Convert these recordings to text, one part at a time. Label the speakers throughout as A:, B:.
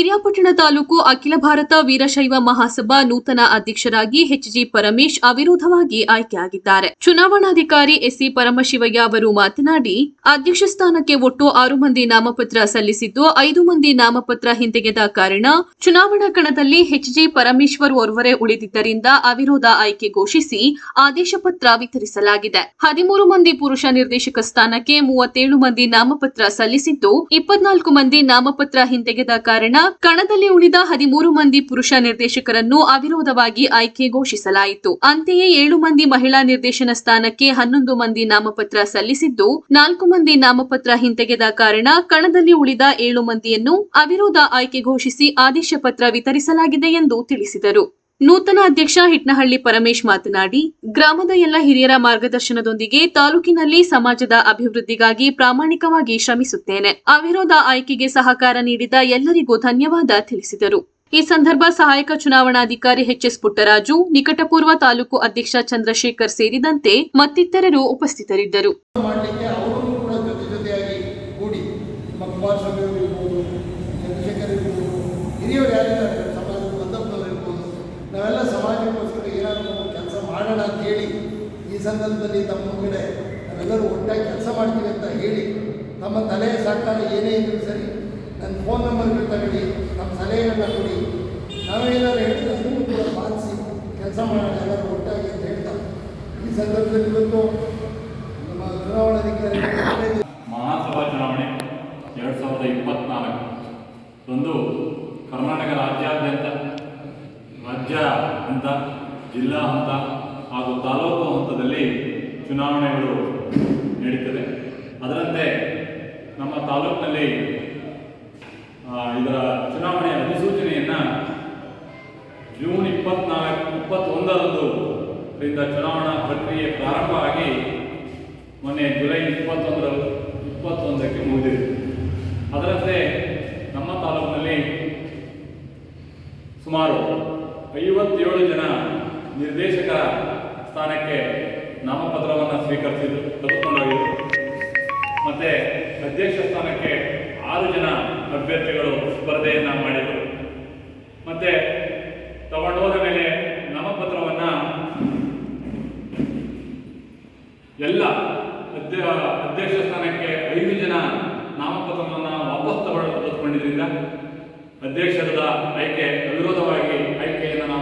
A: ಪಿರಿಯಾಪಟ್ಟಣ ತಾಲೂಕು ಅಖಿಲ ಭಾರತ ವೀರಶೈವ ಮಹಾಸಭಾ ನೂತನ ಅಧ್ಯಕ್ಷರಾಗಿ ಎಚ್ಜಿ ಪರಮೇಶ್ ಅವಿರೋಧವಾಗಿ ಆಯ್ಕೆಯಾಗಿದ್ದಾರೆ. ಚುನಾವಣಾಧಿಕಾರಿ ಎಸ್ಸಿ ಪರಮಶಿವಯ್ಯ ಅವರು ಮಾತನಾಡಿ, ಅಧ್ಯಕ್ಷ ಸ್ಥಾನಕ್ಕೆ ಒಟ್ಟು ಆರು ಮಂದಿ ನಾಮಪತ್ರ ಸಲ್ಲಿಸಿದ್ದು, ಐದು ಮಂದಿ ನಾಮಪತ್ರ ಹಿಂತೆಗೆದ ಕಾರಣ ಚುನಾವಣಾ ಕಣದಲ್ಲಿ ಎಚ್ಜಿ ಪರಮೇಶ್ವರ್ ಒರ್ವರೇ ಉಳಿದಿದ್ದರಿಂದ ಅವಿರೋಧ ಆಯ್ಕೆ ಘೋಷಿಸಿ ಆದೇಶ ಪತ್ರ ವಿತರಿಸಲಾಗಿದೆ. ಹದಿಮೂರು ಮಂದಿ ಪುರುಷ ನಿರ್ದೇಶಕ ಸ್ಥಾನಕ್ಕೆ ಮೂವತ್ತೇಳು ಮಂದಿ ನಾಮಪತ್ರ ಸಲ್ಲಿಸಿದ್ದು, ಇಪ್ಪತ್ನಾಲ್ಕು ಮಂದಿ ನಾಮಪತ್ರ ಹಿಂತೆಗೆದ ಕಾರಣ ಕಣದಲ್ಲಿ ಉಳಿದ ಹದಿಮೂರು ಮಂದಿ ಪುರುಷ ನಿರ್ದೇಶಕರನ್ನು ಅವಿರೋಧವಾಗಿ ಆಯ್ಕೆ ಘೋಷಿಸಲಾಯಿತು. ಅಂತೆಯೇ ಏಳು ಮಂದಿ ಮಹಿಳಾ ನಿರ್ದೇಶನ ಸ್ಥಾನಕ್ಕೆ ಹನ್ನೊಂದು ಮಂದಿ ನಾಮಪತ್ರ ಸಲ್ಲಿಸಿದ್ದು, ನಾಲ್ಕು ಮಂದಿ ನಾಮಪತ್ರ ಹಿಂತೆಗೆದ ಕಾರಣ ಕಣದಲ್ಲಿ ಉಳಿದ ಏಳು ಮಂದಿಯನ್ನು ಅವಿರೋಧ ಆಯ್ಕೆ ಘೋಷಿಸಿ ಆದೇಶ ಪತ್ರ ವಿತರಿಸಲಾಗಿದೆ ಎಂದು ತಿಳಿಸಿದರು. ನೂತನ ಅಧ್ಯಕ್ಷ ಹಿಟ್ನಹಳ್ಳಿ ಪರಮೇಶ್ ಮಾತನಾಡಿ, ಗ್ರಾಮದ ಎಲ್ಲ ಹಿರಿಯರ ಮಾರ್ಗದರ್ಶನದೊಂದಿಗೆ ತಾಲೂಕಿನಲ್ಲಿ ಸಮಾಜದ ಅಭಿವೃದ್ಧಿಗಾಗಿ ಪ್ರಾಮಾಣಿಕವಾಗಿ ಶ್ರಮಿಸುತ್ತೇನೆ. ಅವಿರೋಧ ಆಯ್ಕೆಗೆ ಸಹಕಾರ ನೀಡಿದ ಎಲ್ಲರಿಗೂ ಧನ್ಯವಾದ ತಿಳಿಸಿದರು. ಈ ಸಂದರ್ಭ ಸಹಾಯಕ ಚುನಾವಣಾಧಿಕಾರಿ ಎಚ್ಎಸ್ ಪುಟ್ಟರಾಜು, ನಿಕಟಪೂರ್ವ ತಾಲೂಕು ಅಧ್ಯಕ್ಷ ಚಂದ್ರಶೇಖರ್ ಸೇರಿದಂತೆ ಮತ್ತಿತರರು ಉಪಸ್ಥಿತರಿದ್ದರು
B: ಮಾಡಲಿಕ್ಕೆ ಅವರು ಕೂಡ ಜೊತೆ ಜೊತೆಯಾಗಿ ಕೂಡಿ ನಮ್ಮ ಕುಮಾರಸ್ವಾಮಿ ಅವರು ಇರ್ಬೋದು ಚಂದ್ರಶೇಖರ್ ಇರ್ಬೋದು ಹಿರಿಯವರು ಯಾರಿದ್ದಾರೆ ಸಮಾಜದ ಬಂಧಪ್ಪನವರು ಇರ್ಬೋದು ನಾವೆಲ್ಲ ಸಮಾಜಕ್ಕೋಸ್ಕರ ಏನಾದರೂ ಒಂದು ಕೆಲಸ ಹೇಳಿ ಈ ಸಂದರ್ಭದಲ್ಲಿ ತಮ್ಮ ಕಡೆ ನಾವೆಲ್ಲರೂ ಒಟ್ಟಾಗಿ ಕೆಲಸ ಮಾಡ್ತೀವಿ ಅಂತ ಹೇಳಿ ನಮ್ಮ ತಲೆಯ ಸಹಕಾರ ಏನೇ ಇದ್ದರೂ ಸರಿ, ನನ್ನ ಫೋನ್ ನಂಬರ್ಗಳು ತಗೊಳ್ಳಿ ನಮ್ಮ ಸಲಹೆಗಳನ್ನ ಕೊಡಿ. ನಾವೇನಾದ್ರು ಅದನ್ನು ಕೂಡ ಪಾಲಿಸಿ ಕೆಲಸ ಮಾಡೋಣ ಎಲ್ಲರೂ ಒಟ್ಟಾಗಿ ಅಂತ ಹೇಳ್ತಾ. ಈ ಸಂದರ್ಭದಲ್ಲಿ ಇವತ್ತು ನಮ್ಮ ಚುನಾವಣಾಧಿಕಾರಿ
C: ಮಹಾಸಭಾ ಚುನಾವಣೆ ಎರಡು ಸಾವಿರದ ಇಪ್ಪತ್ನಾಲ್ಕು. ಒಂದು ಕರ್ನಾಟಕ ರಾಜ್ಯಾದ್ಯಂತ, ರಾಜ್ಯ ಹಂತ ಜಿಲ್ಲಾ ಹಂತ ಹಾಗೂ ತಾಲೂಕು ಹಂತದಲ್ಲಿ ಚುನಾವಣೆಗಳು ನಡೀತದೆ. ಅದರಂತೆ ನಮ್ಮ ತಾಲೂಕಿನಲ್ಲಿ ಇದರ ಚುನಾವಣೆಯ ಅಧಿಸೂಚನೆಯನ್ನು ಜೂನ್ ಇಪ್ಪತ್ನಾಲ್ಕು, ಇಪ್ಪತ್ತೊಂದರಂದು ರಿಂದ ಚುನಾವಣಾ ಪ್ರಕ್ರಿಯೆ ಪ್ರಾರಂಭ ಆಗಿ ಮೊನ್ನೆ ಜುಲೈ ಇಪ್ಪತ್ತೊಂದರ, ಇಪ್ಪತ್ತೊಂದಕ್ಕೆ ಮುಗಿದಿದೆ. ಅದರಂತೆ ನಮ್ಮ ತಾಲೂಕಿನಲ್ಲಿ ಸುಮಾರು ಐವತ್ತೇಳು ಜನ ನಿರ್ದೇಶಕರ ಸ್ಥಾನಕ್ಕೆ ನಾಮಪತ್ರವನ್ನು ಸ್ವೀಕರಿಸಿದ್ದು ತೆಗೆದುಕೊಂಡೋಗಿದ್ದು ಮತ್ತೆ ಅಧ್ಯಕ್ಷ ಸ್ಥಾನಕ್ಕೆ ಆರು ಜನ ಅಭ್ಯರ್ಥಿಗಳು ಸ್ಪರ್ಧೆಯನ್ನು ಮಾಡಿದರು. ಮತ್ತೆ ತಗೊಂಡೋದ ಮೇಲೆ ನಾಮಪತ್ರವನ್ನು ಎಲ್ಲ ಅಧ್ಯ ಅಧ್ಯಕ್ಷ ಸ್ಥಾನಕ್ಕೆ ಐದು ಜನ ನಾಮಪತ್ರವನ್ನು ವಾಪಸ್ ತಗೊಂಡು ತೆಗೆದುಕೊಂಡಿದ್ದರಿಂದ ಅಧ್ಯಕ್ಷರದ ಆಯ್ಕೆ ಅವಿರೋಧವಾಗಿ ಆಯ್ಕೆಯನ್ನು ನಾವು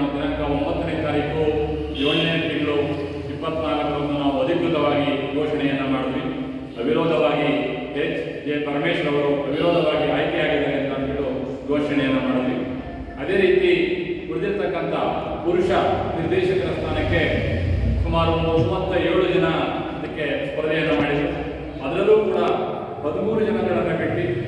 C: ಅವಿರೋಧವಾಗಿ ಎಚ್ ಜೆ ಪರಮೇಶ್ವರ್ ಅವರು ಅವಿರೋಧವಾಗಿ ಆಯ್ಕೆಯಾಗಿದ್ದಾರೆ ಅಂತ ಅಂದ್ಬಿಟ್ಟು ಘೋಷಣೆಯನ್ನು ಮಾಡಿದ್ವಿ. ಅದೇ ರೀತಿ ಉಳಿದಿರ್ತಕ್ಕಂಥ ಪುರುಷ ನಿರ್ದೇಶಕರ ಸ್ಥಾನಕ್ಕೆ ಸುಮಾರು ಮೂವತ್ತ ಏಳು ಜನ ಅದಕ್ಕೆ ಸ್ಪರ್ಧೆಯನ್ನು ಮಾಡಿದರು. ಅದರಲ್ಲೂ ಕೂಡ ಹದಿಮೂರು ಜನಗಳನ್ನು ಬಿಟ್ಟು